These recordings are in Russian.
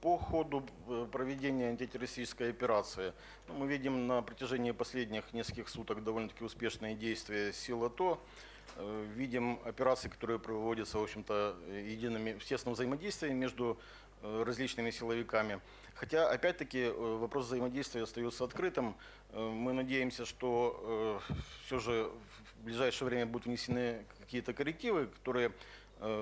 По ходу э, проведения антитеррористической операции ну, мы видим на протяжении последних нескольких суток довольно-таки успешные действия сил АТО. Э, Видим операции, которые проводятся, в общем-то, едиными, в тесном взаимодействии между э, различными силовиками. Хотя, опять-таки, вопрос взаимодействия остается открытым. Мы надеемся, что все же в ближайшее время будут внесены какие-то коррективы, которые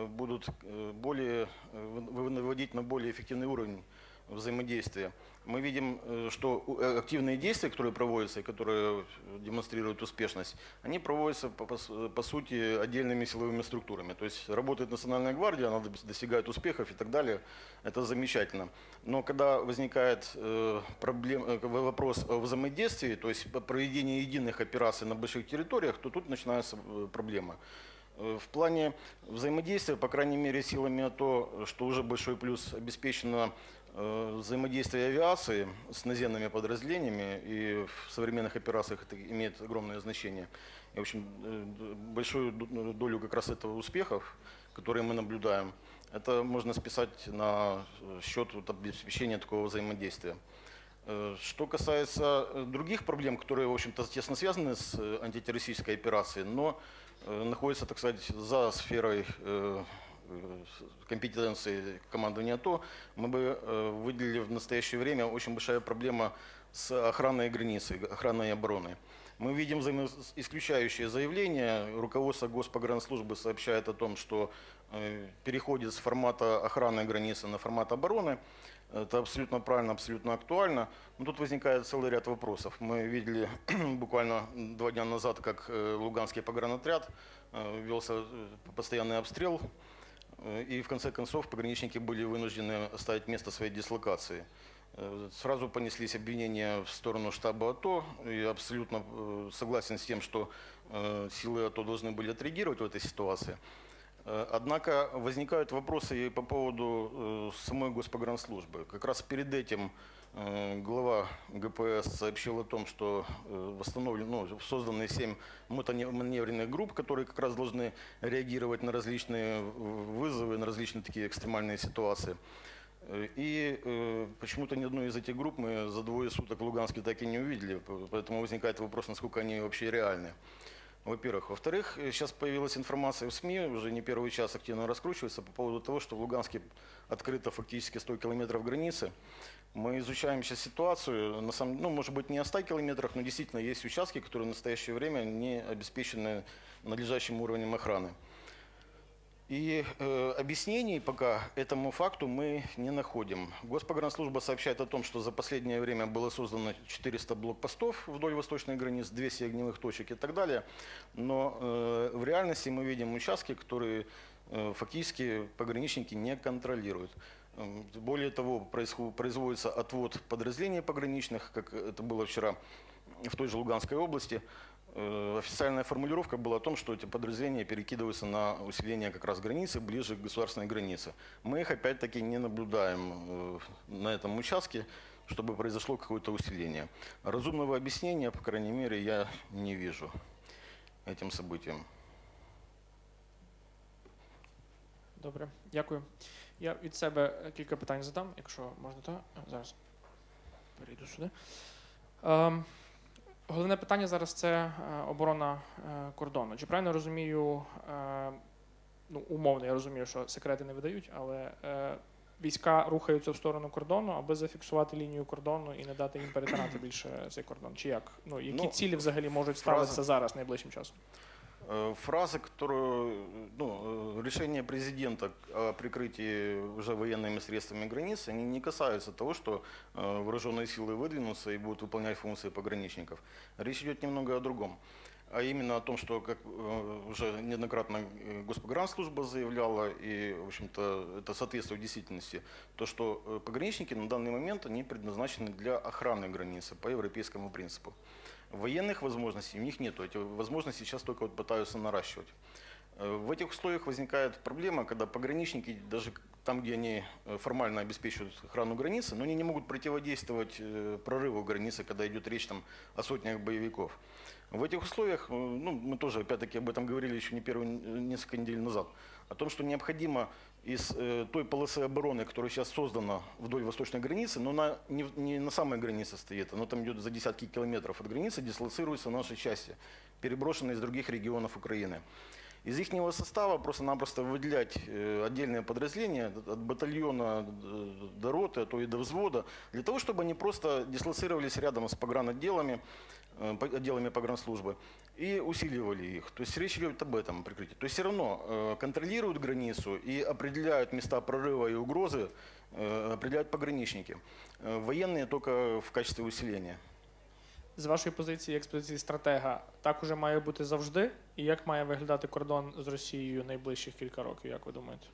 будут э, более, э, вы- выводить на более эффективный уровень взаимодействия. Мы видим, э, что э, активные действия, которые проводятся и которые э, демонстрируют успешность, они проводятся по, по по сути отдельными силовыми структурами. То есть работает Национальная гвардия, она дос- достигает успехов и так далее. Это замечательно. Но когда возникает э, проблем, э, вопрос о взаимодействии, то есть по проведении единых операций на больших территориях, то тут начинаются э, проблемы. Э, В плане взаимодействия, по крайней мере, силами АТО, что уже большой плюс, обеспечено э, взаимодействие авиации с наземными подразделениями, и в современных операциях это имеет огромное значение. И, в общем, э, большую долю как раз этого успехов, которые мы наблюдаем, это можно списать на э, счет вот обеспечения такого взаимодействия. Э, Что касается э, других проблем, которые, в общем-то, тесно связаны с э, антитеррористической операцией, но э, находятся, так сказать, за сферой э, э, компетенции командования АТО, мы бы выделили в настоящее время очень большая проблема с охраной границы, охраной обороны. Мы видим взаимоисключающие заявления. Руководство Госпогранслужбы сообщает о том, что переходит с формата охраны границы на формат обороны. Это абсолютно правильно, абсолютно актуально. Но тут возникает целый ряд вопросов. Мы видели буквально два дня назад, как э, Луганский погранотряд э, велся э, постоянный обстрел. И в конце концов пограничники были вынуждены оставить место своей дислокации. Сразу понеслись обвинения в сторону штаба АТО. И абсолютно согласен с тем, что силы АТО должны были отреагировать в этой ситуации. Э, Однако возникают вопросы и по поводу э, самой госпогранслужбы. Как раз перед этим э, глава ГПС сообщил о том, что восстановлен, ну, созданы 7 мотоманевренных групп, которые как раз должны реагировать на различные вызовы, на различные такие экстремальные ситуации. И э, почему-то ни одной из этих групп мы за двое суток в Луганске так и не увидели, поэтому возникает вопрос, насколько они вообще реальны. Во-первых. Во-вторых, э, сейчас появилась информация в СМИ, уже не первый час активно раскручивается по поводу того, что в Луганске открыто фактически 100 километров границы. Мы изучаем сейчас ситуацию, на самом, ну, может быть, не о 100 километрах, но действительно есть участки, которые в настоящее время не обеспечены надлежащим уровнем охраны. И э, объяснений пока этому факту мы не находим. Госпогранслужба сообщает о том, что за последнее время было создано 400 блокпостов вдоль восточной границы, 200 огневых точек и так далее. Но э, в реальности мы видим участки, которые э, фактически пограничники не контролируют. Эм, Более того, производится отвод подразделений пограничных, как это было вчера в той же Луганской области. Э, Официальная формулировка была о том, что эти подразделения перекидываются на усиление как раз границы, ближе к государственной границе. Мы их опять-таки не наблюдаем э, на этом участке, чтобы произошло какое-то усиление. Разумного объяснения, по крайней мере, я не вижу этим событиям. Добре, дякую. Я від себе кілька питань задам, якщо можна, то зараз перейду сюди. Головне питання зараз це е, оборона е, кордону. Чи правильно розумію, е, ну, умовно, я розумію, що секрети не видають, але війська рухаються в сторону кордону, аби зафіксувати лінію кордону і не дати їм перетинати більше цей кордон. Чи як? Ну, які Ну, цілі взагалі можуть фраза- ставитися зараз найближчим часом? Э, Фраза, которую, ну, э, решение президента о прикрытии уже военными средствами границ, они не касаются того, что э, вооруженные силы выдвинутся и будут выполнять функции пограничников. Речь идет немного о другом. А именно о том, что, как э, уже неоднократно э, Госпогранслужба заявляла, и, в общем-то, это соответствует действительности, то, что э, пограничники на данный момент, они предназначены для охраны границы по европейскому принципу. Военных возможностей у них нет. Эти возможности сейчас только вот пытаются наращивать. Э, В этих условиях возникает проблема, когда пограничники, даже там, где они э, формально обеспечивают охрану границы, но они не могут противодействовать э, прорыву границы, когда идет речь там, о сотнях боевиков. В этих условиях, ну, мы тоже опять-таки об этом говорили еще не первые несколько недель назад, о том, что необходимо из э, той полосы обороны, которая сейчас создана вдоль восточной границы, но она не, не на самой границе стоит, она там идет за десятки километров от границы, дислоцируются наши части, переброшенные из других регионов Украины. Из их состава просто-напросто выделять э, отдельные подразделения от- от батальона э, до роты, а то и до взвода, для того, чтобы они просто дислоцировались рядом с погранотделами, э, по- отделами погранслужбы и усиливали их. То есть речь идет об этом прикрытии. То есть все равно э, контролируют границу и определяют места прорыва и угрозы, э, определяют пограничники. Э, Военные только в качестве усиления. З вашої позиції, як з позиції стратега, так уже має бути завжди. І як має виглядати кордон з Росією найближчих кілька років, як ви думаєте?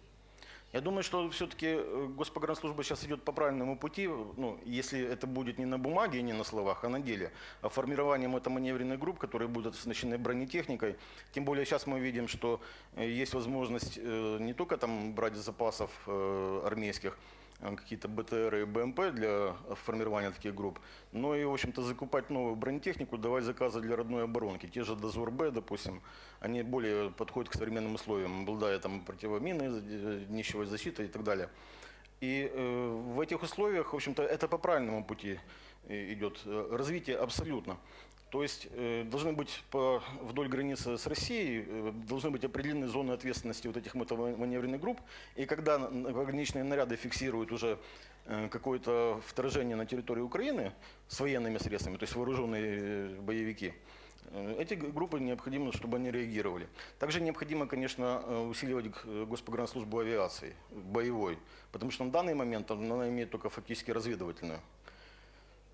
Я думаю, что все-таки Госпогранслужба сейчас идет по правильному пути, ну, если это будет не на бумаге не на словах, а на деле. А формированием это маневренных групп, которые будут оснащены бронетехникой. Тем более сейчас мы видим, что э, есть возможность э, не только там брать запасов э, армейских э, какие-то БТР и БМП для формирования таких групп, но и, в общем-то, закупать новую бронетехнику, давать заказы для родной оборонки. Те же Дозор Б, допустим, они более подходят к современным условиям, обладая там противоминной э, днищевой защитой и так далее. И э, в этих условиях, в общем-то, это по правильному пути э, идет э, развитие абсолютно. То есть э, должны быть по, вдоль границы с Россией, э, должны быть определены зоны ответственности вот этих маневренных групп. И когда пограничные наряды фиксируют уже э, какое-то вторжение на территорию Украины с военными средствами, то есть вооруженные боевики, Эти группы необходимо, чтобы они реагировали. Также необходимо, конечно, усиливать Госпогранслужбу авиации, боевой, потому что на данный момент она имеет только фактически разведывательную.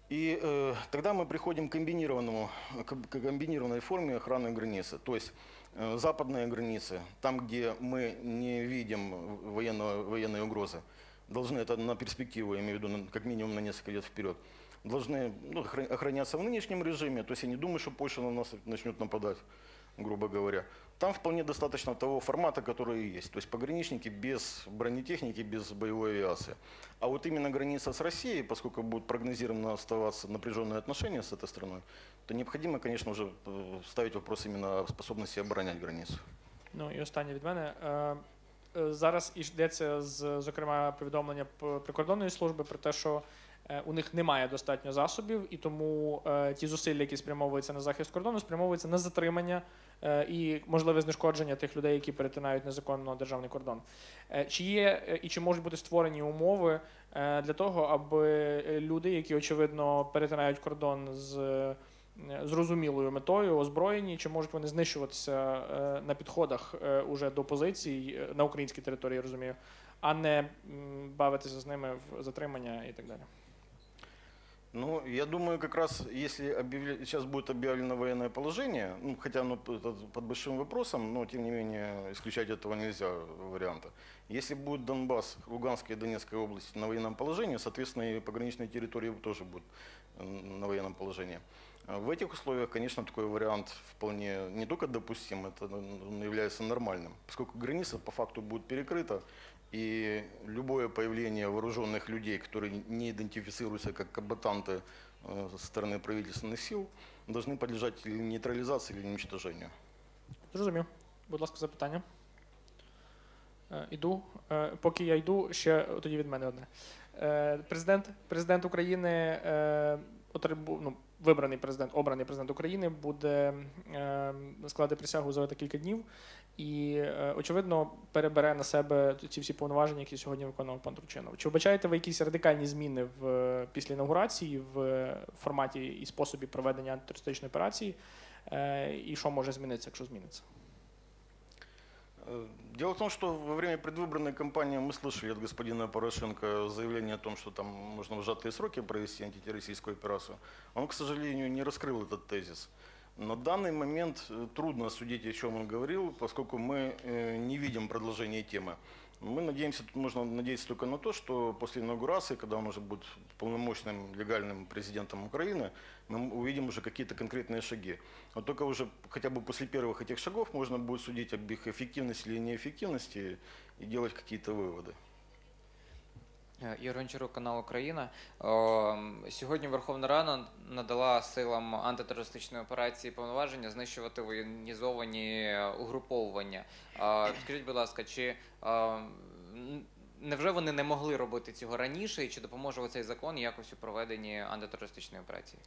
И э, тогда мы приходим к комбинированному, к, к комбинированной форме охраны границы. То есть э, западные границы, там, где мы не видим военного, военной угрозы, должны это на перспективу, я имею в виду на- как минимум на несколько лет вперед, должны ну, охра- охраняться в нынешнем режиме. То есть я не думаю, что Польша на нас начнет нападать, грубо говоря. Там вполне достаточно того формата, который и есть. То есть пограничники без бронетехники, без боевой авиации. А вот именно граница с Россией, поскольку будут прогнозировано оставаться напряженные отношения с этой страной, то необходимо, конечно, уже э, ставить вопрос именно о способности оборонять границу. Ну і останнє від мене. Е, е, Зараз йдеться з зокрема повідомлення п- прикордонної служби про те, що е, у них немає достатньо засобів, і тому е, ті зусилля, які спрямовуються на захист кордону, спрямовуються на затримання е, і можливе знешкодження тих людей, які перетинають незаконно державний кордон. Е, Чи є е, і чи можуть бути створені умови е, для того, аби е, люди, які очевидно перетинають кордон з е, зрозумілою метою, озброєні, чи можуть вони знищуватися е, на підходах е, уже до позицій е, на українській території, розумію, а не бавитися з ними в затримання і так далі. Ну, я думаю, как раз если объявля- сейчас будет объявлено военное положение, ну, хотя оно под большим вопросом, но тем не менее исключать этого нельзя варианта. Если будет Донбасс, Луганская и Донецкая области на военном положении, соответственно, и пограничные территории тоже будут на военном положении. А В этих условиях, конечно, такой вариант вполне не только допустим, это является нормальным, поскольку граница по факту будет перекрыта, и любое появление вооруженных людей, которые не идентифицируются как комбатанты э, со стороны правительственных сил, должны подлежать или нейтрализации, или уничтожению. Зрозумів. Будь ласка, запитання. Е, Іду. Е, Поки я йду, ще тоді від мене одне. Е, Президент, президент України е, отрибу- ну, вибраний президент, обраний президент України буде е, складати присягу за декілька днів і, е, очевидно, перебере на себе ці всі повноваження, які сьогодні виконував пан Турчинов. Чи вбачаєте ви якісь радикальні зміни в після інаугурації в форматі і способі проведення антитерористичної операції? Е, І що може змінитися, якщо зміниться? Э, Дело в том, что во время предвыборной кампании мы слышали от господина Порошенко заявление о том, что там можно в сжатые сроки провести антитеррористическую операцию. Он, к сожалению, не раскрыл этот тезис. На данный момент э, трудно судить, о чем он говорил, поскольку мы э, не видим продолжения темы. Мы надеемся, тут можно надеяться только на то, что после инаугурации, когда он уже будет полномочным легальным президентом Украины, мы увидим уже какие-то конкретные шаги. Вот только уже хотя бы после первых этих шагов можно будет судить об их эффективности или неэффективности и делать какие-то выводы. Е, Ігор Гончарук, канал Україна. Ем, Сьогодні Верховна Рада надала силам антитерористичної операції повноваження знищувати воєнізовані угруповування. Е, Скажіть, будь ласка, чи е, н- невже вони не могли робити цього раніше, і чи допоможе цей закон якось у проведенні антитерористичної операції?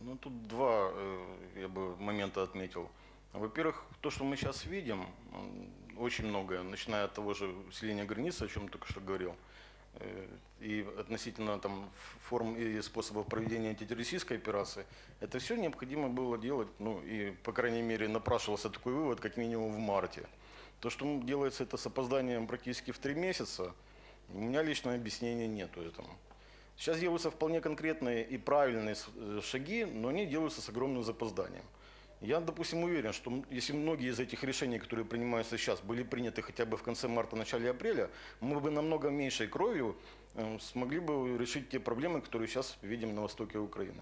Ну, тут два, э, я бы, момента отметил. Во-первых, то, что мы сейчас видим, м, очень многое, начиная от того же усиления границы, о чем я только что говорил, э, И относительно там форм и способов проведения антитеррористической операции, это все необходимо было делать, ну и, по крайней мере, напрашивался такой вывод, как минимум в марте. То, что м, делается это с опозданием практически в три месяца, у меня лично объяснения нету этому. Сейчас делаются вполне конкретные и правильные э, шаги, но они делаются с огромным запозданием. Я, допустим, уверен, что если многие из этих решений, которые принимаются сейчас, были приняты хотя бы в конце марта, начале апреля, мы бы намного меньшей кровью э, смогли бы решить те проблемы, которые сейчас видим на востоке Украины.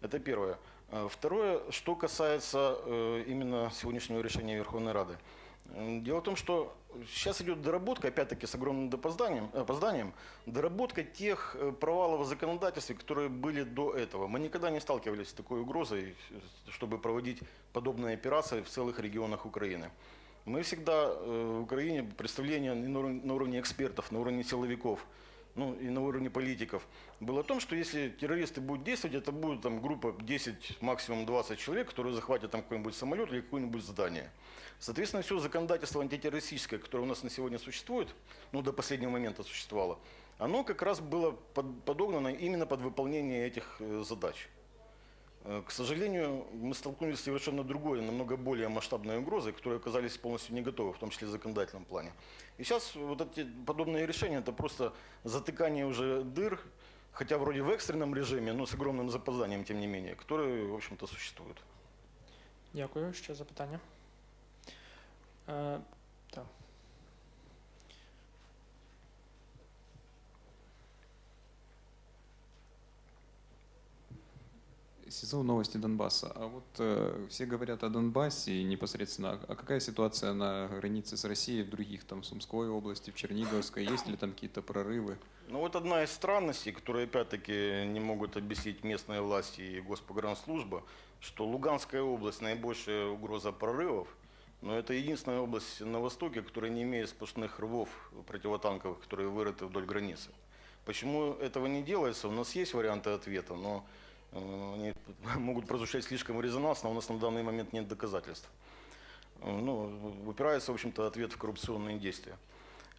Это первое. Э, Второе, что касается э, именно сегодняшнего решения Верховной Рады. Дело в том, что сейчас идет доработка, опять-таки с огромным допозданием, опозданием, доработка тех э, провалов в законодательстве, которые были до этого. Мы никогда не сталкивались с такой угрозой, э, чтобы проводить подобные операции в целых регионах Украины. Мы всегда э, в Украине представление на уровне экспертов, на уровне силовиков, ну и на уровне политиков было о том, что если террористы будут действовать, это будет там группа 10, максимум 20 человек, которые захватят там какой-нибудь самолет или какое-нибудь здание. Соответственно, все законодательство антитеррористическое, которое у нас на сегодня существует, ну до последнего момента существовало, оно как раз было под- подогнано именно под выполнение этих э, задач. Э, К сожалению, мы столкнулись с совершенно другой, намного более масштабной угрозой, которые оказались полностью не готовы, в том числе в законодательном плане. И сейчас вот эти подобные решения, это просто затыкание уже дыр, хотя вроде в экстренном режиме, но с огромным запозданием, тем не менее, которые, в общем-то, существуют. Дякую. Ще запитання? Так. СИЗО новости Донбасса. А вот э, все говорят о Донбассе непосредственно, а какая ситуация на границе с Россией в других, там, в Сумской области, в Черниговской, есть ли там какие-то прорывы? Ну вот одна из странностей, которые опять-таки не могут объяснить местные власти и Госпогранслужба, что Луганская область наибольшая угроза прорывов, но это единственная область на востоке, которая не имеет сплошных рвов противотанковых, которые вырыты вдоль границы. Почему этого не делается? У нас есть варианты ответа, но э, они могут прозвучать слишком резонансно, у нас на данный момент нет доказательств. Э, Ну, упирается, в общем-то, ответ в коррупционные действия.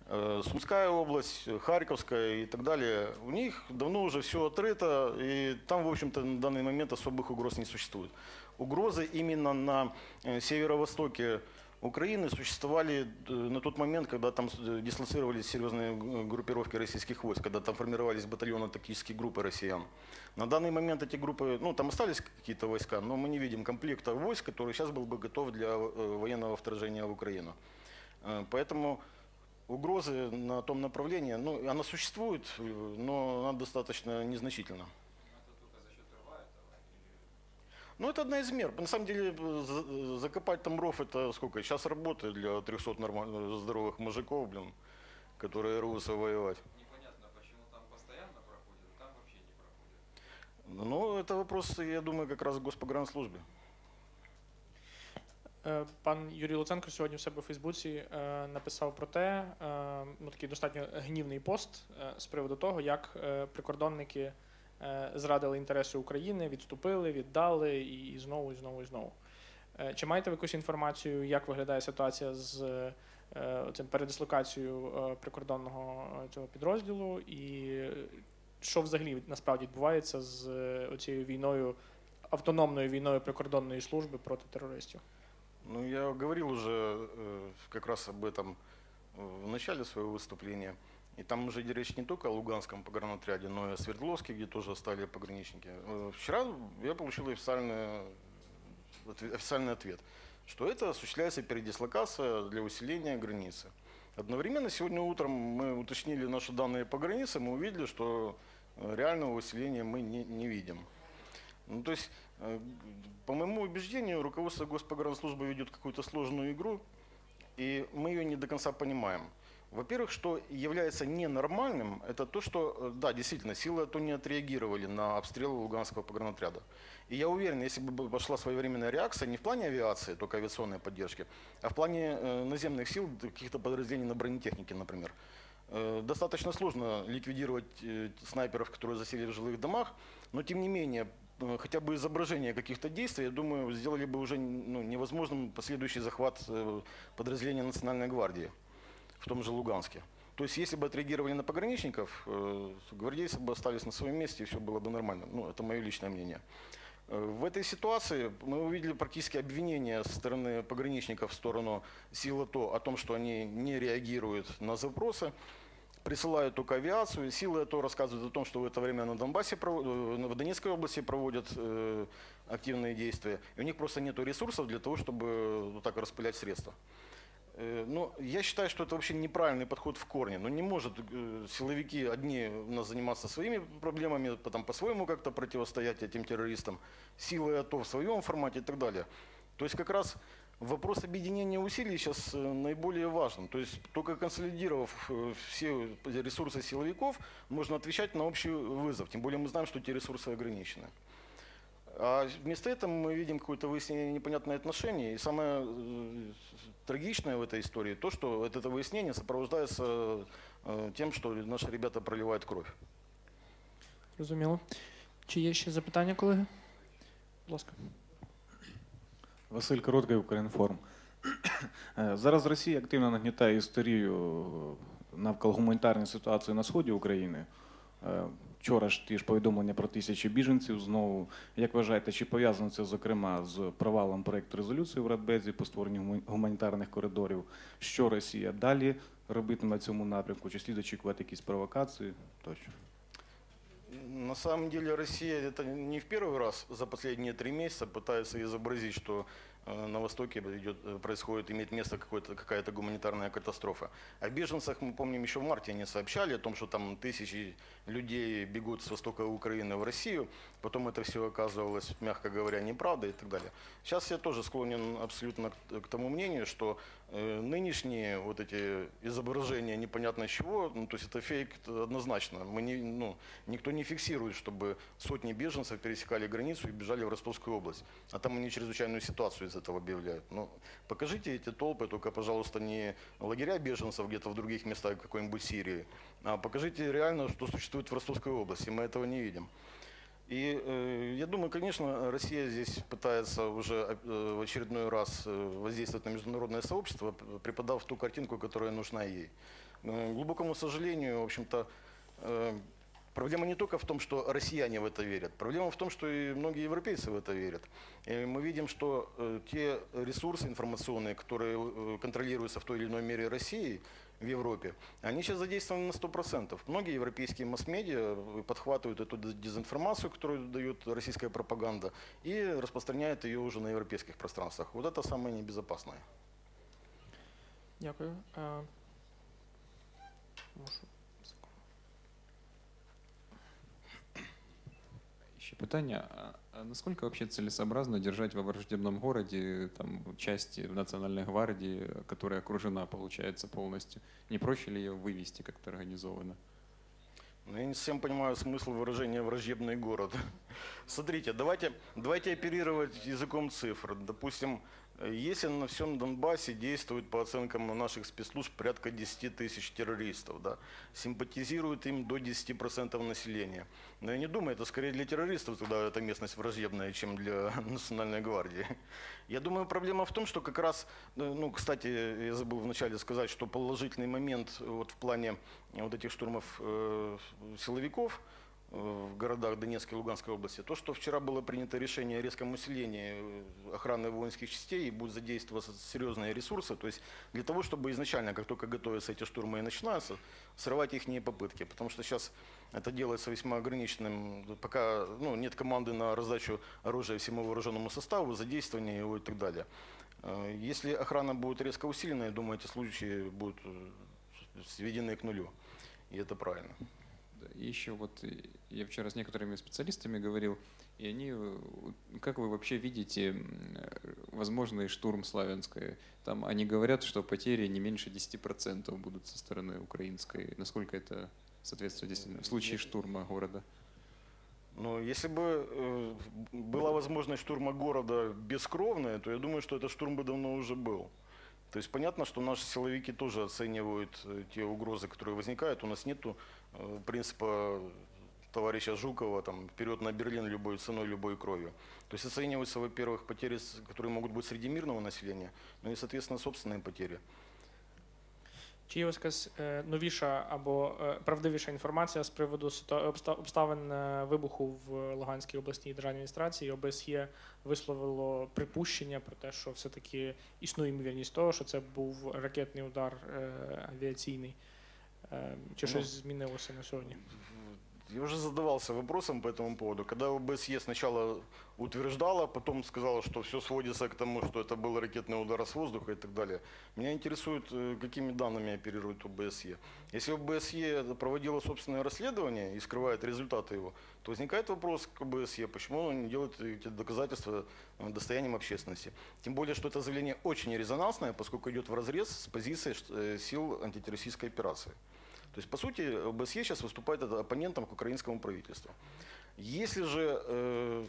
Э, Сумская область, Харьковская и так далее, у них давно уже все отрыто, и там, в общем-то, на данный момент особых угроз не существует. Угрозы именно на э, северо-востоке Украины существовали э, на тот момент, когда там э, дислоцировались серьезные группировки российских войск, когда там формировались батальонно-тактические группы россиян. На данный момент эти группы, ну там остались какие-то войска, но мы не видим комплекта войск, который сейчас был бы готов для военного вторжения в Украину. Поэтому угрозы на том направлении, ну, она существует, но она достаточно незначительна. Ну, это одна из мер. На самом деле, э, за- э, закопать там ров, это сколько? Сейчас работает для 300 нормально здоровых мужиков, блин, которые рвутся воевать. Непонятно, почему там постоянно проходит, а там вообще не проходит. Ну, это вопрос, я думаю, как раз к Госпогранслужбе. Е, Пан Юрій Луценко сьогодні в себе у Фейсбуці е, написав про те, е, ну такий достатньо гнівний пост е, з приводу того, як е, прикордонники е, зрадили інтереси України, відступили, віддали і, і знову, і знову, і знову. Е, Чи маєте ви якусь інформацію, як виглядає ситуація з е, цим передислокацією е, прикордонного е, цього підрозділу, і е, що взагалі насправді відбувається з е, цією війною, автономною війною прикордонної служби проти терористів? Ну, я говорил уже э, как раз об этом э, в начале своего выступления. И там уже речь не только о Луганском погранотряде, но и о Свердловске, где тоже стали пограничники. Э, Вчера я получил официальный, официальный ответ, что это осуществляется передислокация для усиления границы. Одновременно сегодня утром мы уточнили наши данные по границе, мы увидели, что э, реального усиления мы не, не видим. Ну, то есть, э, по моему убеждению, руководство Госпогранслужбы ведет какую-то сложную игру, и мы ее не до конца понимаем. Во-первых, что является ненормальным, это то, что, э, да, действительно, силы АТО не отреагировали на обстрелы Луганского погранотряда. И я уверен, если бы пошла своевременная реакция не в плане авиации, только авиационной поддержки, а в плане э, наземных сил, каких-то подразделений на бронетехнике, например, э, достаточно сложно ликвидировать снайперов, которые засели в жилых домах, но тем не менее, хотя бы изображение каких-то действий, я думаю, сделали бы уже ну, невозможным последующий захват подразделения Национальной гвардии в том же Луганске. То есть, если бы отреагировали на пограничников, э, гвардейцы бы остались на своем месте, и все было бы нормально. Ну, это мое личное мнение. Э, В этой ситуации мы увидели практически обвинения со стороны пограничников в сторону сил АТО о том, что они не реагируют на запросы, присылают только авиацию. Силы АТО рассказывают о том, что в это время на Донбассе, э, в Донецкой области проводят активные действия. И у них просто нет ресурсов для того, чтобы вот так распылять средства. Э, Ну, я считаю, что это вообще неправильный подход в корне. Но не может э, силовики одни у нас заниматься своими проблемами, потом по-своему как-то противостоять этим террористам, силы АТО в своем формате и так далее. То есть как раз вопрос объединения усилий сейчас э, наиболее важен. То есть только консолидировав все ресурсы силовиков, можно отвечать на общий вызов. Тем более мы знаем, что эти ресурсы ограничены. А вместо этого мы видим какое-то выяснение непонятное отношение. И самое э, трагичное в этой истории то, что вот это выяснение сопровождается э, тем, что наши ребята проливают кровь. Розуміло. Чи є ще запитання, колеги? Будь ласка. Василь Короткий, Укрінформ. Е, Зараз Росія активно нагнітає історію е, навколо гуманітарної ситуації на сході України. Е, Вчора ж ті ж повідомлення про тисячі біженців знову. Як вважаєте, чи пов'язано це зокрема з провалом проєкту резолюції в Радбезі по створенню гуман- гуманітарних коридорів? Що Росія далі робитиме в цьому напрямку? Чи слід очікувати якісь провокації? Тощо. На самом деле Россия это не в первый раз за последние три месяца пытается изобразить, что э, на Востоке идет, э, происходит, имеет место какая-то гуманитарная катастрофа. О беженцах мы помним еще в марте они сообщали о том, что там тысячи людей бегут с востока Украины в Россию. Потом это все оказывалось, мягко говоря, неправдой и так далее. Сейчас я тоже склонен абсолютно к, тому мнению, что э, нынешние вот эти изображения непонятно чего, ну, то есть это фейк однозначно. Мы не, ну, никто не фиксирует, чтобы сотни беженцев пересекали границу и бежали в Ростовскую область. А там они чрезвычайную ситуацию из этого объявляют. Ну, покажите эти толпы, только, пожалуйста, не лагеря беженцев где-то в других местах какой-нибудь Сирии, а покажите реально, что существует в Ростовской области. Мы этого не видим. И э, я думаю, конечно, Россия здесь пытается уже э, в очередной раз э, воздействовать на международное сообщество, преподав ту картинку, которая нужна ей. Э, глубокому сожалению, в общем-то, э, проблема не только в том, что россияне в это верят, проблема в том, что и многие европейцы в это верят. И мы видим, что э, те ресурсы информационные, которые э, контролируются в той или иной мере Россией, в Европе, они сейчас задействованы на 100%. Многие европейские масс-медиа подхватывают эту дез- дезинформацию, которую дает российская пропаганда, и распространяют ее уже на европейских пространствах. Вот это самое небезопасное. Дякую. Е, Можу. Еще питание. А- а насколько вообще целесообразно держать во враждебном городе там, части Национальной гвардии, которая окружена, получается, полностью? Не проще ли ее вывести как-то организованно? Но я не совсем понимаю смысл выражения «враждебный город». Смотрите, давайте, давайте оперировать языком цифр. Допустим, если на всем Донбассе действует, по оценкам наших спецслужб, порядка 10 тысяч террористов, да, симпатизирует им до 10% населения. Но я не думаю, это скорее для террористов тогда эта местность враждебная, чем для Национальной гвардии. Я думаю, проблема в том, что как раз, э, ну, кстати, я забыл вначале сказать, что положительный момент вот в плане вот этих штурмов э, силовиков э, в городах Донецкой и Луганской области, то, что вчера было принято решение о резком усилении э, охраны воинских частей и будут задействоваться серьезные ресурсы, то есть для того, чтобы изначально, как только готовятся эти штурмы и начинаются, срывать их попытки, потому что сейчас это делается весьма ограниченным, пока ну, нет команды на раздачу оружия всему вооруженному составу, задействование его и так далее. Э, Если охрана будет резко усилена, я думаю, эти случаи будут э, сведены к нулю. И это правильно. И еще вот э, я вчера с некоторыми специалистами говорил, и они, э, как вы вообще видите э, возможный штурм Славянской. Там они говорят, что потери не меньше 10% будут со стороны украинской. Насколько это соответствует действительно в случае штурма города? Но если бы э, была возможность штурма города бескровная, то я думаю, что этот штурм бы давно уже был. То есть понятно, что наши силовики тоже оценивают те угрозы, которые возникают. У нас нету принципа товарища Жукова, там, вперед на Берлин любой ценой, любой кровью. То есть оцениваются, во-первых, потери, с- которые могут быть среди мирного населения, ну и, соответственно, собственные потери. Чи є ось якась е, новіша або е, правдивіша інформація з приводу ситуа- обста- обставин е, вибуху в Луганській обласній державній адміністрації? ОБСЄ висловило припущення про те, що все-таки існує ймовірність того, що це був ракетний удар е, авіаційний. Е, Чи Ну, щось змінилося на сьогодні? Я уже задавался вопросом по этому поводу. Когда ОБСЕ сначала утверждала, потом сказала, что все сводится к тому, что это был ракетный удар с воздуха и так далее. Меня интересует, э, какими данными оперирует ОБСЕ. Если ОБСЕ проводила собственное расследование и скрывает результаты его, то возникает вопрос к ОБСЕ, почему оно не делает эти доказательства э, достоянием общественности. Тем более, что это заявление очень резонансное, поскольку идет в разрез с позицией э, сил антитеррористической операции. То есть, по сути, ОБСЕ сейчас выступает оппонентом к украинскому правительству. Если же э,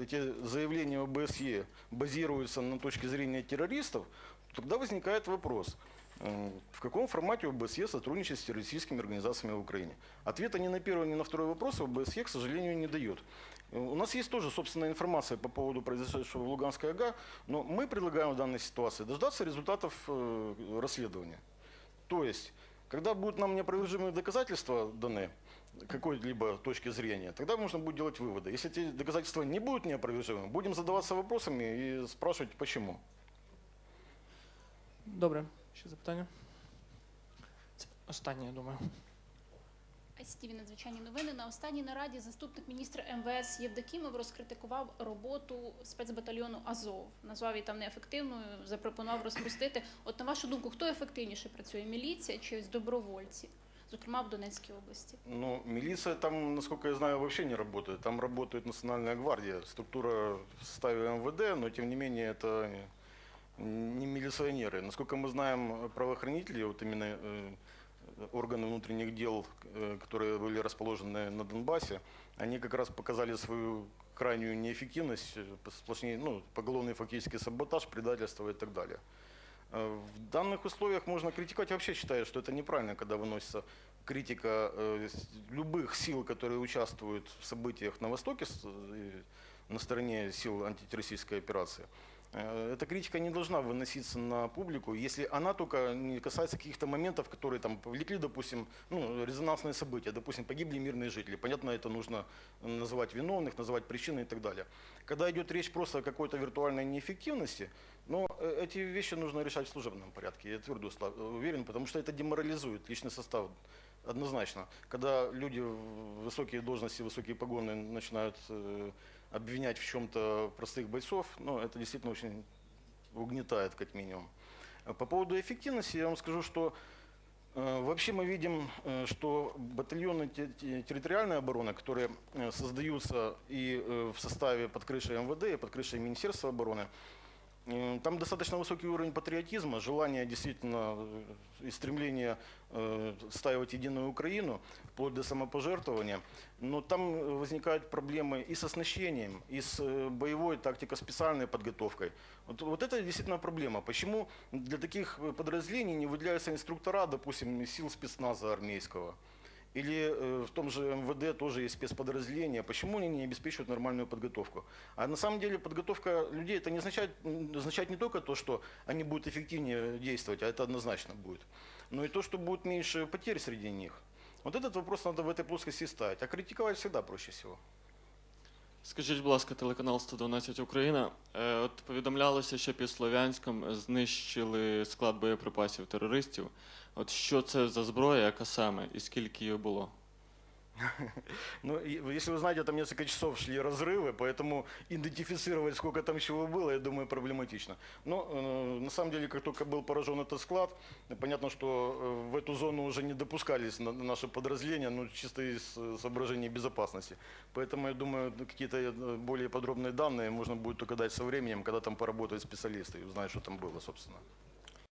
эти заявления ОБСЕ базируются на точке зрения террористов, то тогда возникает вопрос, э, в каком формате ОБСЕ сотрудничает с террористическими организациями в Украине. Ответа ни на первый, ни на второй вопрос ОБСЕ, к сожалению, не дает. У нас есть тоже собственная информация по поводу произошедшего в Луганской АГА, но мы предлагаем в данной ситуации дождаться результатов э, расследования. То есть, когда будут нам неопровержимые доказательства даны, какой-либо точки зрения, тогда можно будет делать выводы. Если эти доказательства не будут неопровержимыми, будем задаваться вопросами и спрашивать, почему. Добре, ще запитання? Це думаю. ICTV надзвичайні новини. На останній нараді заступник міністра МВС Євдокімов розкритикував роботу спецбатальйону Азов. Назвав її там неефективною, запропонував розпустити. От на вашу думку, хто ефективніше працює? Міліція чи ось добровольці? Зокрема, в Донецькій області. Ну, милиция там, насколько я знаю, вообще не работает. Там работает Национальная гвардия, структура в составе МВД, но тем не менее это не милиционеры. Насколько мы знаем, правоохранители, вот именно э, органы внутренних дел, э, которые были расположены на Донбассе, они как раз показали свою крайнюю неэффективность, э, сплошнее, ну, поголовный фактически саботаж, предательство и так далее. Э, В данных условиях можно критиковать. Я вообще считаю, что это неправильно, когда выносится критика любых сил, которые участвуют в событиях на Востоке, на стороне сил антитеррористической операции. Э, Эта критика не должна выноситься на публику, если она только не касается каких-то моментов, которые там повлекли, допустим, ну, резонансные события, допустим, погибли мирные жители. Понятно, это нужно называть виновных, называть причины и так далее. Когда идет речь просто о какой-то виртуальной неэффективности, но э, эти вещи нужно решать в служебном порядке, я твердо ста- уверен, потому что это деморализует личный состав однозначно. Когда люди в высокие должности, высокие погоны начинают э, обвинять в чем-то простых бойцов, ну, это действительно очень угнетает, как минимум. А По поводу эффективности я вам скажу, что э, вообще мы видим, э, что батальоны те- те- территориальной обороны, которые э, создаются и э, в составе под крышей МВД, и под крышей Министерства обороны, э, там достаточно высокий уровень патриотизма, желание действительно э, и стремление э, отстаивать единую Украину, вплоть до самопожертвования. Но там э, возникают проблемы и с оснащением, и с э, боевой тактико-специальной подготовкой. Вот, вот это действительно проблема. Почему для таких подразделений не выделяются инструктора, допустим, сил спецназа армейского? Или в том же МВД тоже есть спецподразделения. Почему они не обеспечивают нормальную подготовку? А на самом деле подготовка людей это не означает, означает не только то, что они будут эффективнее действовать, а это однозначно будет, но и то, что будет меньше потерь среди них. Вот этот вопрос надо в этой плоскости ставить. А критиковать всегда проще всего. Скажіть, будь ласка, телеканал 112 Україна. Е, От повідомлялося, що під Слов'янськом знищили склад боєприпасів терористів. От що це за зброя, яка саме, і скільки її було? Ну, если вы знаете, там несколько часов шли разрывы, поэтому идентифицировать, сколько там чего было, я думаю, проблематично. Но э, на самом деле, как только был поражен этот склад, понятно, что э, в эту зону уже не допускались на- наши подразделения, ну, чисто из э, соображений безопасности. Поэтому, я думаю, какие-то э, более подробные данные можно будет только дать со временем, когда там поработают специалисты и узнают, что там было, собственно.